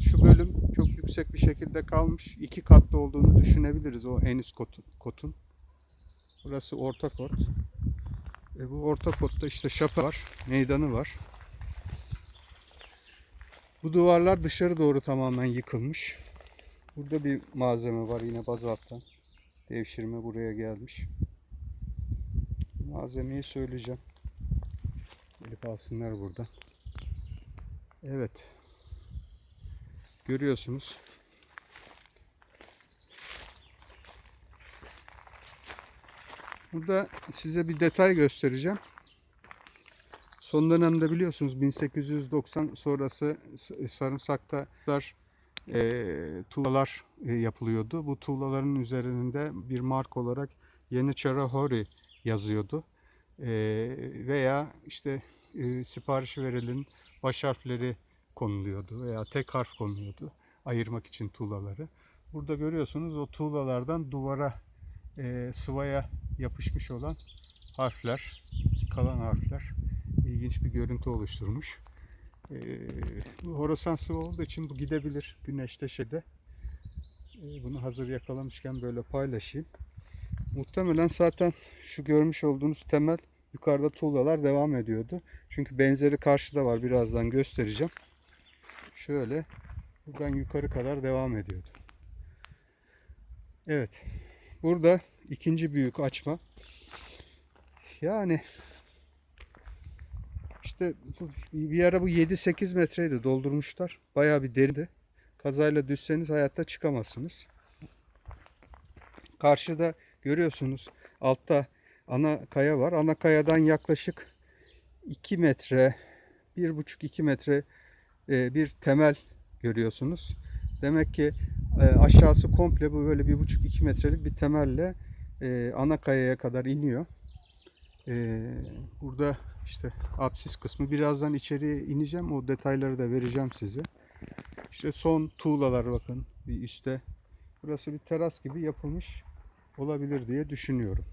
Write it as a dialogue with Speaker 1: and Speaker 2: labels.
Speaker 1: Şu bölüm çok yüksek bir şekilde kalmış. İki katlı olduğunu düşünebiliriz o en üst kotun. kotun. Burası orta kot. E bu orta kotta işte şapa var, meydanı var. Bu duvarlar dışarı doğru tamamen yıkılmış. Burada bir malzeme var yine bazalttan. Devşirme buraya gelmiş. Malzemeyi söyleyeceğim. Gelip alsınlar buradan. Evet. Görüyorsunuz. Burada size bir detay göstereceğim. Son dönemde biliyorsunuz 1890 sonrası s- sarımsakta e, tuğlalar e, yapılıyordu. Bu tuğlaların üzerinde bir mark olarak Yeni Hori yazıyordu. E, veya işte e, sipariş verilenin baş harfleri konuluyordu veya tek harf konuluyordu ayırmak için tuğlaları. Burada görüyorsunuz o tuğlalardan duvara e, sıvaya yapışmış olan harfler, kalan harfler ilginç bir görüntü oluşturmuş. E, horasan sıvı olduğu için bu gidebilir güneşte şeyde. E, bunu hazır yakalamışken böyle paylaşayım. Muhtemelen zaten şu görmüş olduğunuz temel yukarıda tuğlalar devam ediyordu. Çünkü benzeri karşıda var. Birazdan göstereceğim. Şöyle buradan yukarı kadar devam ediyordu. Evet. Burada ikinci büyük açma. Yani işte bir ara bu 7-8 metreydi doldurmuşlar. Bayağı bir derindi. Kazayla düşseniz hayatta çıkamazsınız. Karşıda görüyorsunuz altta ana kaya var. Ana kayadan yaklaşık 2 metre, 1,5-2 metre bir temel görüyorsunuz. Demek ki e, aşağısı komple bu böyle 1,5-2 metrelik bir temelle e, ana kayaya kadar iniyor. E, burada işte apsis kısmı birazdan içeriye ineceğim. O detayları da vereceğim size. İşte son tuğlalar bakın bir üstte. Burası bir teras gibi yapılmış olabilir diye düşünüyorum.